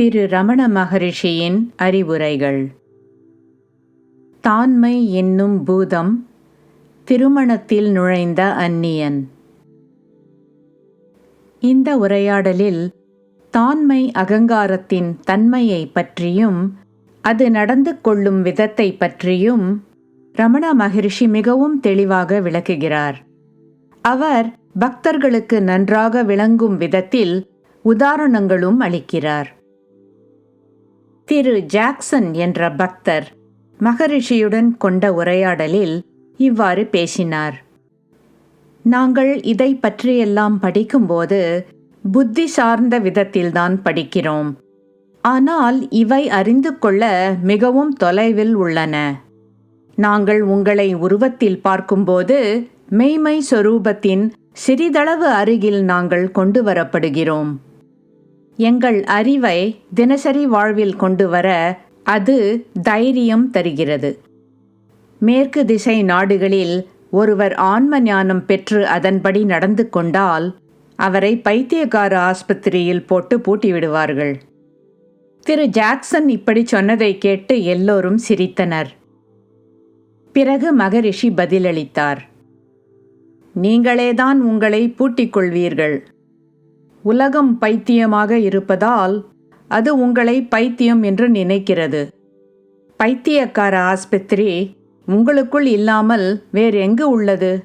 திரு ரமண மகரிஷியின் அறிவுரைகள். தான்மை என்னும் பூதம் திருமணத்தில் நுழைந்த அந்நியன். இந்த உரையாடலில் தான்மை அகங்காரத்தின் தன்மையை பற்றியும் அது நடந்து கொள்ளும் விதத்தை பற்றியும் ரமண மகரிஷி மிகவும் தெளிவாக விளக்குகிறார். அவர் பக்தர்களுக்கு நன்றாக விளங்கும் விதத்தில் உதாரணங்களும் அளிக்கிறார். திரு ஜாக்சன் என்ற பக்தர் மகரிஷியுடன் கொண்ட உரையாடலில் இவ்வாறு பேசினார். நாங்கள் இதை பற்றியெல்லாம் படிக்கும்போது புத்தி சார்ந்த விதத்தில்தான் படிக்கிறோம். ஆனால் இவை அறிந்து கொள்ள மிகவும் தொலைவில் உள்ளன. நாங்கள் உங்களை உருவத்தில் பார்க்கும்போது மெய்மை சொரூபத்தின் சிறிதளவு அருகில் நாங்கள் கொண்டு வரப்படுகிறோம். எங்கள் அறிவை தினசரி வாழ்வில் கொண்டு வர அது தைரியம் தருகிறது. மேற்கு திசை நாடுகளில் ஒருவர் ஆன்ம ஞானம் பெற்று அதன்படி நடந்து கொண்டால் அவரை பைத்தியக்கார ஆஸ்பத்திரியில் போட்டு பூட்டிவிடுவார்கள். திரு ஜாக்சன் இப்படி சொன்னதை கேட்டு எல்லோரும் சிரித்தனர். பிறகு மகரிஷி பதிலளித்தார். நீங்களேதான் உங்களை பூட்டிக் கொள்வீர்கள். உலகம் பைத்தியமாக இருப்பதால் அது உங்களை பைத்தியம் என்று நினைக்கிறது. பைத்தியக்கார ஆஸ்பத்திரி உங்களுக்குள் இல்லாமல் வேறு எங்கு உள்ளது?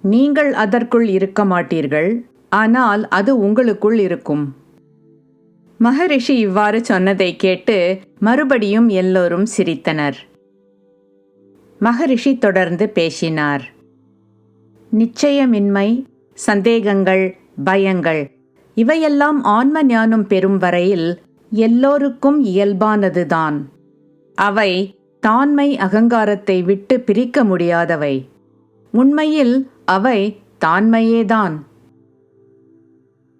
நீங்கள் அதற்குள் இருக்க மாட்டீர்கள் ஆனால் அது உங்களுக்குள் இருக்கும். மகரிஷி இவ்வாறு சொன்னதை கேட்டு மறுபடியும் எல்லோரும் சிரித்தனர். மகரிஷி தொடர்ந்து பேசினார். நிச்சயமின்மை சந்தேகங்கள் பயங்கள் இவையெல்லாம் ஆன்ம ஞானம் பெறும் வரையில் எல்லோருக்கும் இயல்பானதுதான். அவை தான்மை அகங்காரத்தை விட்டு பிரிக்க முடியாதவை. உண்மையில் அவை தான்மையேதான்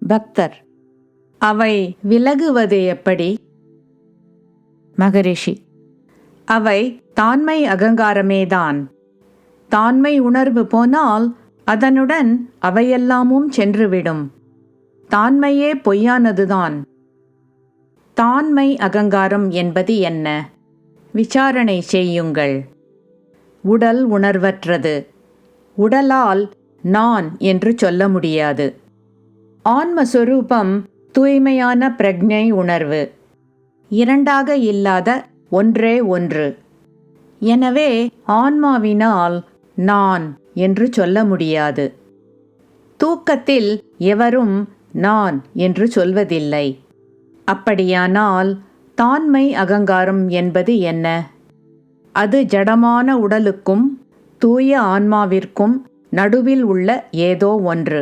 பக்தர். அவை விலகுவது எப்படி? மகரிஷி. அவை தான்மை அகங்காரமேதான். தான்மை உணர்வு போனால் அதனுடன் அவையெல்லாமும் சென்றுவிடும். தான்மையே பொய்யானதுதான். தான்மை அகங்காரம் என்பது என்ன? விசாரணை செய்யுங்கள். உடல் உணர்வற்றது. உடலால் நான் என்று சொல்ல முடியாது. ஆன்மஸ்வரூபம் தூய்மையான பிரக்ஞை உணர்வு. இரண்டாக இல்லாத ஒன்றே ஒன்று. எனவே ஆன்மாவினால் நான் என்று சொல்ல முடியாது. தூக்கத்தில் எவரும் நான் என்று சொல்வதில்லை. அப்படியானால் தான்மை அகங்காரம் என்பது என்ன? அது ஜடமான உடலுக்கும் தூய ஆன்மாவிற்கும் நடுவில் உள்ள ஏதோ ஒன்று.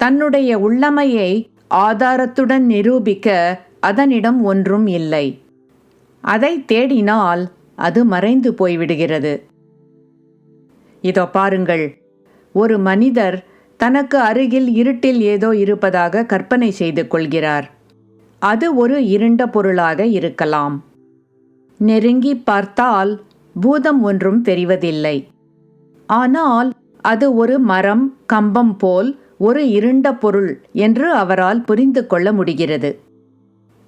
தன்னுடைய உள்ளமையை ஆதாரத்துடன் நிரூபிக்க அதனிடம் ஒன்றும் இல்லை. அதை தேடினால் அது மறைந்து போய்விடுகிறது. இதோ பாருங்கள் ஒரு மனிதர் தனக்கு அருகில் இருட்டில் ஏதோ இருப்பதாக கற்பனை செய்து கொள்கிறார். அது ஒரு இருண்ட பொருளாக இருக்கலாம். நெருங்கி பார்த்தால் பூதம் ஒன்றும் தெரிவதில்லை. ஆனால் அது ஒரு மரம் கம்பம் போல் ஒரு இருண்ட பொருள் என்று அவரால் புரிந்து கொள்ள முடிகிறது.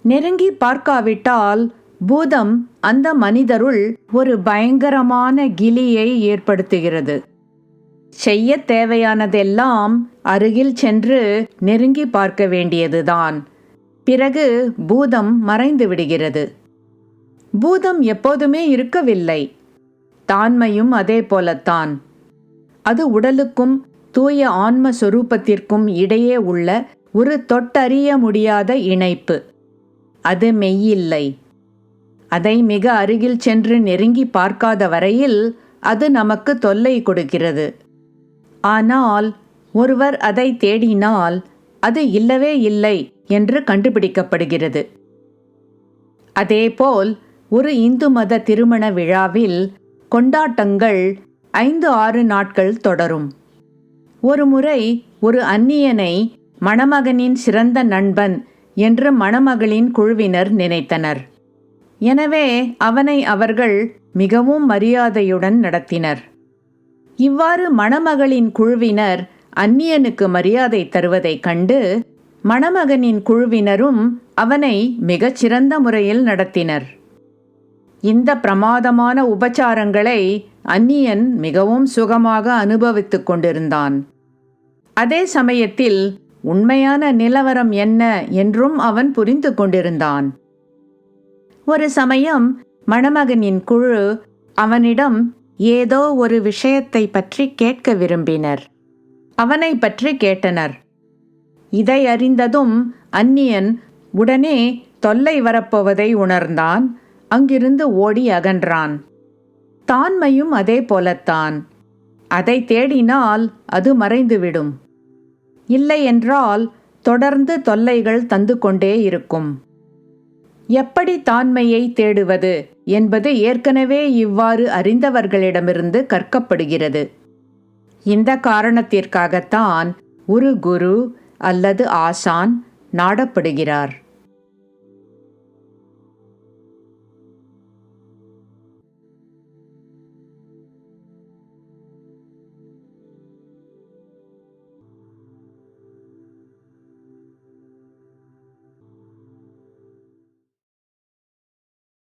நெருங்கி பார்க்காவிட்டால் பூதம் அந்த மனிதருள் ஒரு பயங்கரமான கிலியை ஏற்படுத்துகிறது. செய்ய தேவையானதெல்லாம் அருகில் சென்று நெருங்கி பார்க்க வேண்டியதுதான். பிறகு பூதம் மறைந்து விடுகிறது. பூதம் எப்போதுமே இருக்கவில்லை. தான்மையும் அதே போலத்தான். அது உடலுக்கும் தூய ஆன்ம சொரூபத்திற்கும் இடையே உள்ள ஒரு தொட்டறிய முடியாத இணைப்பு. அது மெய்யில்லை. அதை மிக அருகில் சென்று நெருங்கி பார்க்காத வரையில் அது நமக்கு தொல்லை கொடுக்கிறது. ஆனால் ஒருவர் அதை தேடினால் அது இல்லவே இல்லை என்று கண்டுபிடிக்கப்படுகிறது. அதேபோல் ஒரு இந்து மத திருமண விழாவில் கொண்டாட்டங்கள் ஐந்து ஆறு நாட்கள் தொடரும். ஒரு முறை ஒரு அந்நியனை மணமகனின் சிறந்த நண்பன் என்று மணமகளின் குழுவினர் நினைத்தனர். எனவே அவனை அவர்கள் மிகவும் மரியாதையுடன் நடத்தினர். இவ்வாறு மணமகளின் குழுவினர் அந்நியனுக்கு மரியாதை தருவதைக் கண்டு மணமகனின் குழுவினரும் அவனை மிகச்சிறந்த முறையில் நடத்தினர். இந்த பிரமாதமான உபச்சாரங்களை அந்நியன் மிகவும் சுகமாக அனுபவித்துக் கொண்டிருந்தான். அதே சமயத்தில் உண்மையான நிலவரம் என்ன என்றும் அவன் புரிந்து கொண்டிருந்தான். ஒரு சமயம் மணமகனின் குழு அவனிடம் ஏதோ ஒரு விஷயத்தை பற்றி கேட்க விரும்பினர். அவனை பற்றி கேட்டனர். இதை அறிந்ததும் அந்நியன் உடனே தொல்லை வரப்போவதை உணர்ந்தான். அங்கிருந்து ஓடி அகன்றான். தான்மையும் அதே போலத்தான். அதை தேடினால் அது மறைந்துவிடும். இல்லையென்றால் தொடர்ந்து தொல்லைகள் தந்து கொண்டே இருக்கும். எப்படி தான்மையை தேடுவது? என்பது ஏற்கனவே இவ்வாறு அறிந்தவர்களிடமிருந்து கற்கப்படுகிறது. இந்த காரணத்திற்காகத்தான் ஒரு குரு அல்லது ஆசான் நாடப்படுகிறார்.